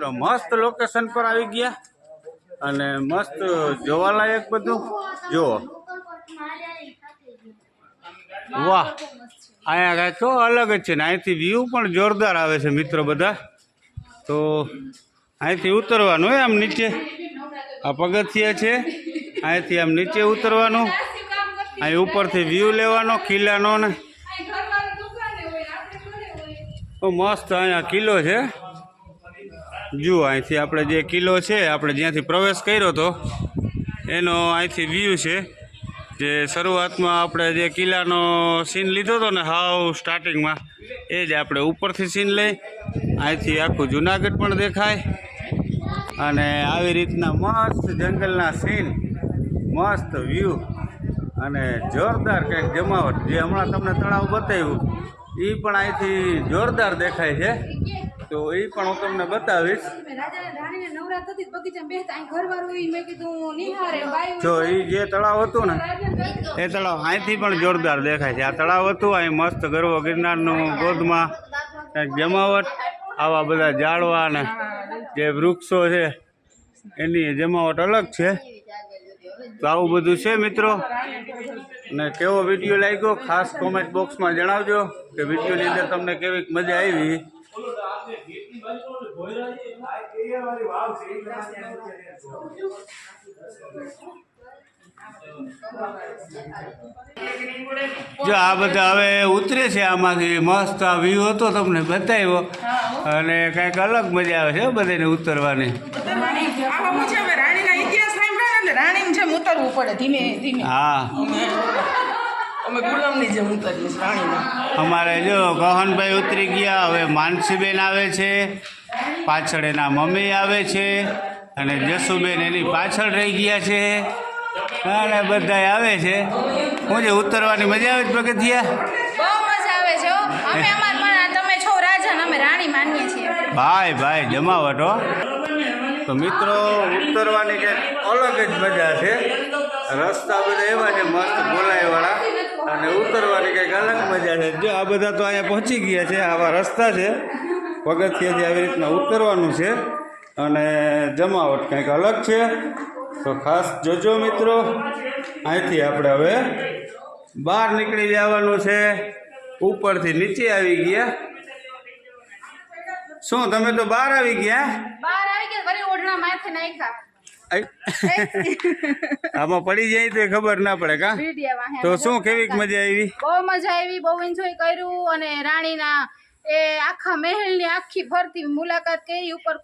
મિત્રો મસ્ત લોકેશન પર આવી ગયા અને મસ્ત જોવાલાયક બધું. જુઓ. વાહ. અહીંયા કાંઈ તો અલગ જ છે ને અહીંથી વ્યૂ પણ જોરદાર આવે છે મિત્રો બધા. તો અહીંથી ઉતરવાનું હોય આમ નીચે. આ પગથિયા છે. અહીંથી આમ નીચે ઉતરવાનું. અહીં ઉપરથી વ્યૂ લેવાનો કિલ્લાનો ને. તો મસ્ત અહીંયા કિલ્લો છે. જુઓ, અહીંથી આપણે જે કિલ્લો છે, આપણે જ્યાંથી પ્રવેશ કર્યો હતો, એનો અહીંથી વ્યૂ છે. જે શરૂઆતમાં આપણે જે કિલ્લાનો સીન લીધો હતો ને, હાવ સ્ટાર્ટિંગમાં એ જ આપણે ઉપરથી સીન લઈ, અહીંથી આખું જુનાગઢ પણ દેખાય. અને આવી રીતના મસ્ત જંગલના સીન મસ્ત વ્યૂ અને જોરદાર કંઈક જમાવટ, જે હમણાં તમને તળાવ બતાવ્યું એ પણ અહીંથી જોરદાર દેખાય છે. તો એ પણ હું તમને બતાવીશ. જો એ જે તળાવ હતું ને એ તળાવ અહીંથી પણ જોરદાર દેખાય છે. આ તળાવ હતું અહીં મસ્ત ગરવો ગિરનારનું ગોદમાં કંઈક જમાવટ આવા બધા ઝાડવા ને જે વૃક્ષો છે એની જમાવટ અલગ છે. તો આવું બધું છે મિત્રો? અને કેવો વીડિયો લાગ્યો? ખાસ કોમેન્ટ બોક્સમાં જણાવજો કે વિડીયોની અંદર તમને કેવી મજા આવી. જો આ બધા હવે ઉતરે છે આમાંથી મસ્ત આ વ્યૂ હતો તમને બતાવ્યો. અને કંઈક અલગ મજા આવે છે બધાને ઉતરવાની. હા. અમે ગુલામની જેમ ઉતરીએ રાણીના. અમારે જો ગહનભાઈ ઉતરી ગયા હવે માનસીબેન આવે છે પાછળ એના મમ્મી આવે છે અને જસુબેન એની પાછળ રહી ગયા છે. અને બધા આવે છે. હું જે ઉતરવાની મજા આવે છે પગથિયા બહુ મજા આવે છે અમે અમાર તમે છો રાજા અમે રાણી માનીએ છીએ. ભાઈ ભાઈ જમાવટ હો. તો મિત્રો ઉતરવાની કંઈક અલગ જ મજા છે. રસ્તા બધા એવા છે મસ્ત ગોલાઈવાળા. અને ઉતરવાની કંઈક અલગ મજા છે. જો આ બધા તો અહીંયા પહોંચી ગયા છે, આવા રસ્તા છે. પગથિયાથી આવી રીતના ઉતરવાનું છે અને જમાવટ કંઈક અલગ છે. તો ખાસ જોજો મિત્રો, અહીંથી આપણે હવે બહાર નીકળી જવાનું છે. ઉપરથી નીચે આવી ગયા. શું, તમે તો બહાર આવી ગયા? બહાર આવી ગયા વળી ઓઢણા માથે નાખ્યા. આમાં પડી જાય તો ખબર ના પડે કા? તો શું કેવીક મજા આવી? બહુ મજા આવી બહુ એન્જોય કર્યું અને રાણીના એ આખા મહેલની આખી ફરતી મુલાકાત કરી ઉપર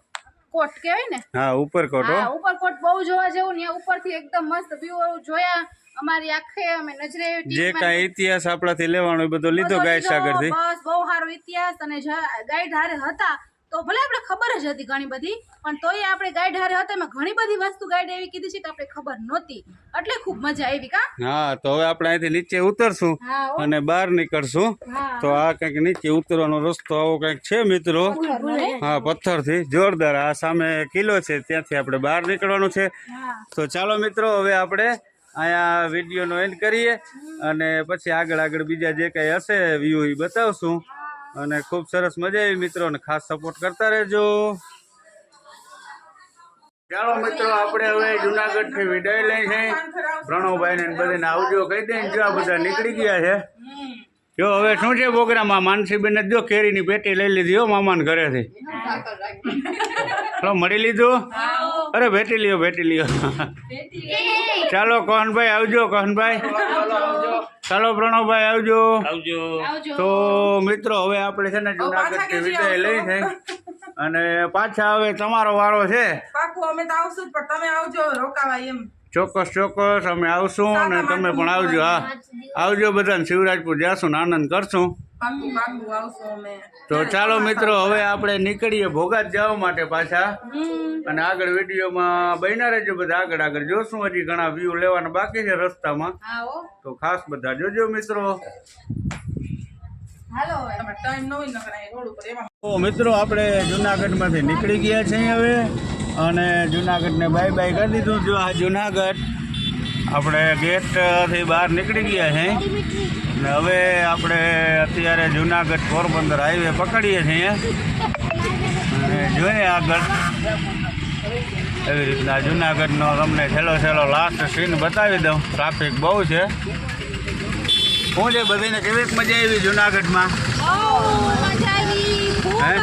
કોટ કહેવાય ને? હા ઉપરકોટ હો. ઉપરકોટ બહુ જોવા જેવું ને ઉપરથી એકદમ મસ્ત વ્યૂ જોયા. અમારી આખે અમે નજરે જે કાંઈ ઇતિહાસ આપણાથી લેવાનો એ બધો લીધો ગાઈડ સાગરથી. બસ બહુ સારો ઇતિહાસ અને ગાઈડ હારે હતા. તો ભલે આપણે ખબર જ હતી ઘણી બધી પણ તોય આપણે ગાઈડ હારે હતા એમાં ઘણી બધી વસ્તુ ગાઈડ એવી કીધી છે કે આપણે ખબર નહોતી. એટલે ખૂબ મજા આવી કા? હા તો હવે આપણે અહીંથી નીચે ઉતરશું અને બહાર નીકળશું. તો આ કંઈક નીચે ઉતરવાનો રસ્તો આવો કંઈક છે મિત્રો? હા. પથ્થરથી. જોરદાર. આ સામે કિલ્લો છે ત્યાંથી આપણે બહાર નીકળવાનું છે. તો ચાલો મિત્રો હવે આપણે અહીંયા વિડીયોનો એન્ડ કરીએ અને પછી આગળ આગળ બીજા જે કંઈ હશે વ્યૂ એ બતાવશું. અને ખૂબ સરસ મજા આવી મિત્રોને ખાસ સપોર્ટ કરતા રહેજો. ચાલો મિત્રો આપણે હવે જુનાગઢથી વિદાય લઈ છે પ્રણવભાઈ ને બધાને આવજો કહી દઈને જો આ બધા નીકળી ગયા છે. જો હવે શું છે પ્રોગ્રામમાં માનસીબેન જો કેરીની પેટી લઈ લીધી હો મામાને ઘરેથી. ચલો મળી લીધું? અરે ભેટી લ્યો ભેટી લ્યો. ચાલો કોહનભાઈ આવજો કહનભાઈ. ચાલો પ્રણવભાઈ આવજો. આવજો. તો મિત્રો હવે આપણે છે ને જુનાગઢથી વિદાય લઈ છે? અને પાછા હવે તમારો વારો છે. પાકું અમે તો આવશું પણ તમે આવજો રોકાવાય એમ. ચોક્કસ ચોક્કસ અમે આવશું અને તમે પણ આવજો હા. આવજો બધાને શિવરાજપુર જાશું ને આનંદ કરશું. તો ચાલો મિત્રો હવે આપણે નીકળીએ ભોગાત જવા માટે પાછા. અને આગળ વિડીયોમાં બન્યા રહેજો બધા આગળ આગળ જોશું હજી ઘણા વ્યૂ લેવાના બાકી છે રસ્તામાં. તો ખાસ બધા જોજો મિત્રો. તો મિત્રો આપણે જુનાગઢમાંથી નીકળી ગયા છીએ હવે. અને જુનાગઢને બાય બાય કરી દીધું. જો આ જુનાગઢ આપણે ગેટથી બહાર નીકળી ગયા છે અને હવે આપણે અત્યારે જુનાગઢ પોરબંદર હાઈવે પકડીએ છીએ. અને જોઈએ આગળ. એવી રીતના જુનાગઢનો તમને છેલ્લો છેલ્લો લાસ્ટ સીન બતાવી દઉં. ટ્રાફિક બહુ છે. શું છે બધીને કેવી મજા આવી જુનાગઢમાં? હા? હે?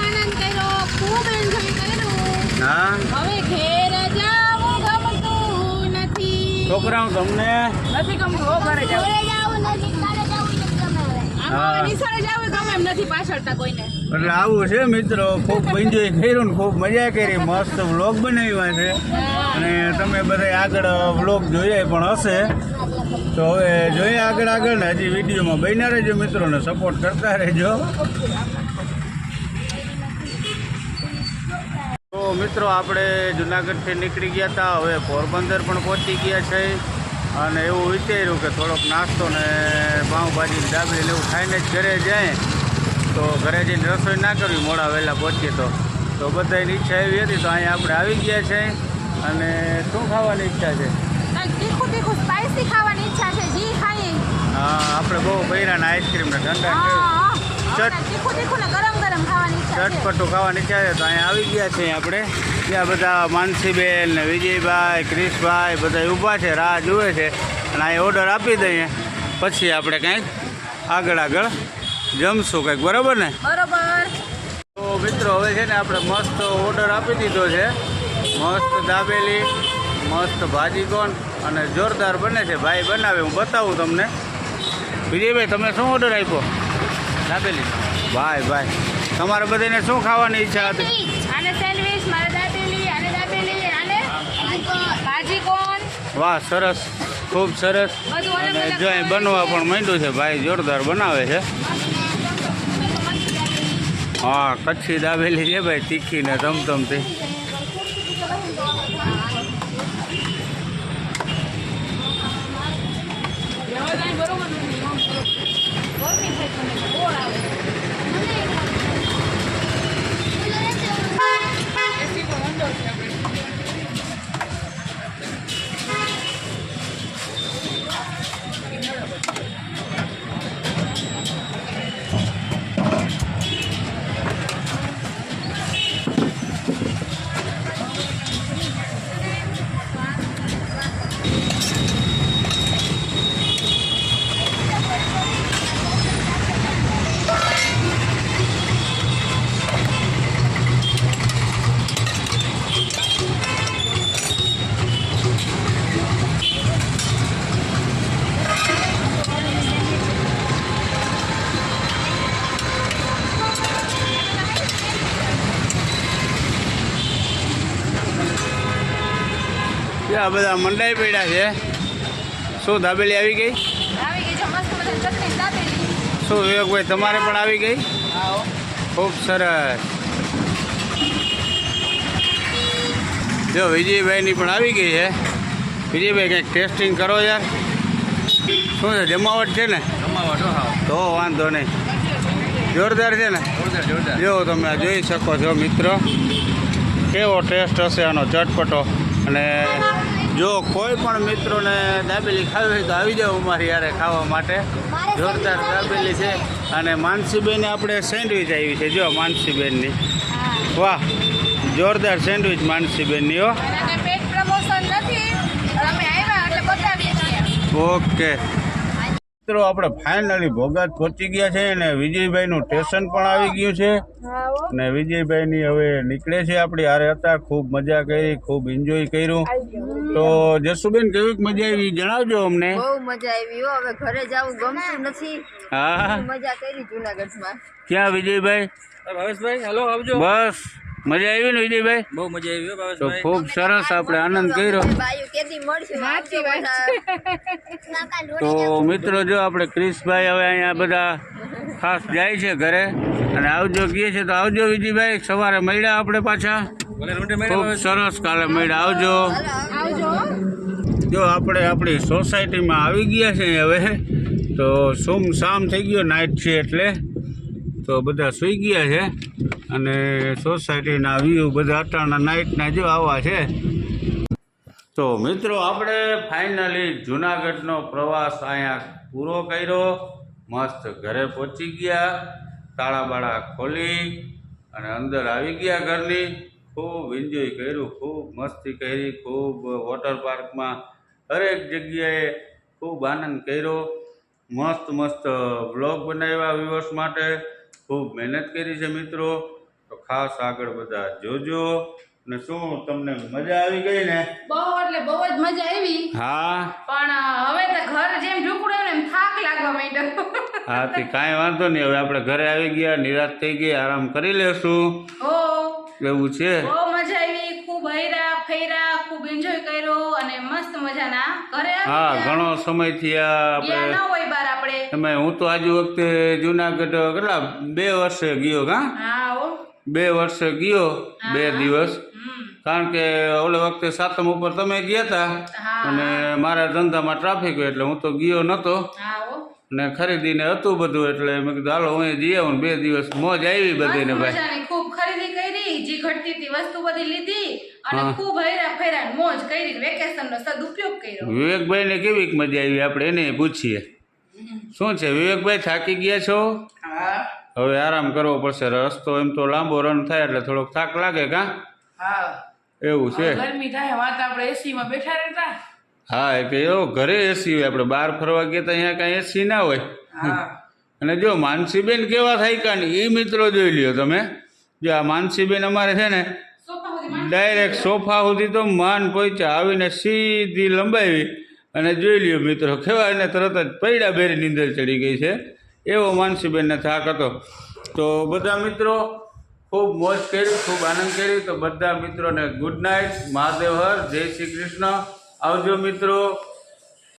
છોકરાઓ તમને નથી ગમતું હો ઘરે જાવ હા. નિશાળે જાવું ગમે એમ નથી પાછળતા કોઈને. એટલે આવું છે મિત્રો ખૂબ એન્જોય કર્યું ને ખૂબ મજા કરી મસ્ત વ્લોગ બનાવ્યા છે. અને તમે બધા આગળ વ્લોગ જોઈએ પણ હશે. તો હવે જોઈએ આગળ આગળ ને હજી વિડીયોમાં બન્યા રહેજો મિત્રોને સપોર્ટ કરતા રહેજો. મિત્રો આપણે જુનાગઢથી નીકળી ગયા હતા. હવે પોરબંદર પણ પહોંચી ગયા છે. અને એવું વિચાર્યું કે થોડોક નાસ્તો ને પાઉંભાજી ડાબડી ને એવું ખાઈને જ ઘરે જાય. તો ઘરે જઈને રસોઈ ના કરવી મોડા વહેલા પહોંચીએ તો. તો બધાની ઈચ્છા એવી હતી તો અહીંયા આપણે આવી ગયા છે. અને શું ખાવાની ઈચ્છા છે? ખાવાની ઈચ્છા જી હા આપણે બહુ બૈરા ને આઈસ્ક્રીમ ને ઠંડા. તીખું તીખું ને ગરમ ગરમ ખાવાની ઈચ્છા છે. ચટપટું ખાવાની ઈચ્છા છે તો અહીંયા આવી ગયા છે આપણે. ત્યાં બધા માનસીબેન ને વિજયભાઈ ક્રિશભાઈ બધા ઊભા છે રાહ જુએ છે. અને અહીં ઓર્ડર આપી દઈએ. પછી આપણે કંઈક આગળ આગળ જમશું કંઈક બરાબર ને? બરાબર. તો મિત્રો હવે છે ને આપણે મસ્ત ઓર્ડર આપી દીધો છે. મસ્ત દાબેલી મસ્ત ભાજી કોણ અને જોરદાર બને છે. ભાઈ બનાવે હું બતાવું તમને. વિજયભાઈ તમે શું ઓર્ડર આપ્યો? દાબેલી ભાઈ ભાઈ. તમારે બધાને શું ખાવાની ઈચ્છા હતી? આને સેન્ડવિચ મારે દાબેલી આને દાબેલી. આને ભાજી કોણ વાહ સરસ. ખૂબ સરસ. અને જો અહીં બનવા પણ માંડ્યું છે ભાઈ જોરદાર બનાવે છે. હા કચ્છી દાબેલી છે ભાઈ તીખી ને ધમધમતી ત્યાં બધા મંડાઈ પડ્યા છે. શું દાબેલી આવી ગઈ? આવી ગઈ છે મસ્ત મજાની ચટણી દાબેલી. શું વિવેકભાઈ તમારે પણ આવી ગઈ? ખૂબ સરસ. જો વિજયભાઈની પણ આવી ગઈ છે. વિજયભાઈ કંઈક ટેસ્ટિંગ કરો યાર. શું છે જમાવટ છે ને? તો વાંધો નહીં. જોરદાર છે ને? જો તમે જોઈ શકો છો મિત્રો. કેવો ટેસ્ટ હશે આનો ચટપટો અને જો કોઈ પણ મિત્રોને દાબેલી ખાવી હોય તો આવી જાવ અમારી યારે ખાવા માટે. જોરદાર દાબેલી છે. અને માનસીબેન આપણે સેન્ડવિચ આવી છે. જો માનસીબેનની. વાહ જોરદાર સેન્ડવિચ માનસીબેનની હો. ઓકે. મિત્રો આપણે ફાઇનલી ભોગાત પહોંચી ગયા છે અને વિજયભાઈનું સ્ટેશન પણ આવી ગયું છે. અને વિજયભાઈની હવે નીકળે છે આપણી હારે હતા ખૂબ મજા કરી ખૂબ એન્જોય કર્યું. તો જસુબેન કેવીક મજા આવી? જણાવજો અમને. બહુ મજા આવી. હો હવે ઘરે જવું ગમતું નથી. હા. મજા કરી જુનાગઢમાં. ક્યાં વિજયભાઈ? ભાવેશભાઈ હેલો આવજો. બસ. મજા આવી ને વિજયભાઈ? બહુ મજા આવી હો તો ખૂબ સરસ આપણે આનંદ કર્યો. તો મિત્રો જો આપણે ક્રિશભાઈ હવે અહીંયા બધા ખાસ જાય છે ઘરે અને આવજો કહીએ છે તો આવજો વિજયભાઈ સવારે મળ્યા આપણે પાછા. ખૂબ સરસ કાલે મળ્યા. આવજો. આવજો. જો આપણે આપણી સોસાયટીમાં આવી ગયા છે હવે તો સુમ શામ થઈ ગયો નાઇટ છે એટલે. તો બધા સૂઈ ગયા છે. અને સોસાયટીના વ્યૂ બધા અટાણા નાઇટના જો આવા છે. તો મિત્રો, આપણે ફાઇનલી જુનાગઢનો પ્રવાસ અહીંયા પૂરો કર્યો. મસ્ત ઘરે પહોંચી ગયા તાળા બાળા ખોલી અને અંદર આવી ગયા ઘરની. ખૂબ એન્જોય કર્યું, ખૂબ મસ્તી કરી, ખૂબ વોટર પાર્કમાં દરેક જગ્યાએ ખૂબ આનંદ કર્યો. મસ્ત મસ્ત બ્લોગ બનાવ્યા વ્યુઅર્સ માટે. ખૂબ મહેનત કરી છે મિત્રો. તો ખાસ આગળ બધા જોજો. ને શું તમને મજા આવી ગઈ ને? બહુ એટલે બહુ જ મજા આવી. હા? પણ હવે તો ઘર જેમ ઢુકડું એમ થાક લાગવા માંડ્યો હા તે કાંઈ વાંધો નહીં. હવે આપણે ઘરે આવી ગયા નિરાશ થઈ ગઈ આરામ કરી લેશું. ઓ એવું છે? બહુ મજા આવી. ખૂબ હૈરા ફૈરા ખૂબ એન્જોય કર્યો અને મસ્ત મજાના ઘરે હા. ઘણો સમય આ ગયા આપણે ન હોય બાર આપણે. તમે હું તો આજુ વખતે જુનાગઢ કેટલા બે વર્ષે ગયો હો બે વર્ષે ગયો બે દિવસ. કારણ કે ઓલે વખતે સાતમ ઉપર તમે ગયા હતા અને મારા ધંધામાં ટ્રાફિક હોય એટલે હું તો ગયો નહોતો ને ખરીદીને હતું બધું એટલે મેં કીધું હાલો હું જઈ આવું બે દિવસ મોજ આવી બધીને ભાઈ. ખૂબ ખરીદી કરી જે ઘટતી હતી વસ્તુ બધી લીધી અને ખૂબ હૈરા ફેરા મોજ કરી વેકેશન નો સદુપયોગ કર્યો. વિવેકભાઈને કેવી મજા આવી આપણે એને પૂછીએ. શું છે? વિવેકભાઈ થાકી ગયા છો? હા. હવે આરામ કરવો પડશે. રસ્તો એમ તો લાંબો રન થાય એટલે થોડોક થાક લાગે કા? હા. એવું છે. ગરમી થાય વાત આપણે એસીમાં બેઠા રહેતા. હા એ કે એવો ઘરે એસી હોય આપણે બહાર ફરવા ગયા તો અહીંયા કાંઈ એસી ના હોય. હા. અને જો માનસીબેન કેવા થાય કા ને એ મિત્રો જોઈ લ્યો તમે. જો આ માનસીબેન અમારે છે ને ડાયરેક્ટ સોફા સુધી તો માન પહોંચ્યા આવીને સીધી લંબાવી અને જોઈ લ્યો મિત્રો કેવા એને તરત જ પૈડા બેરી નીંદર ચડી ગઈ છે. એવો માનસીબેનને થાક હતો. તો બધા મિત્રો, ખૂબ મોજ કરી, ખૂબ આનંદ કર્યો તો બધા મિત્રોને ગુડ નાઇટ મહાદેવ હર. જય શ્રી કૃષ્ણ. આવજો મિત્રો.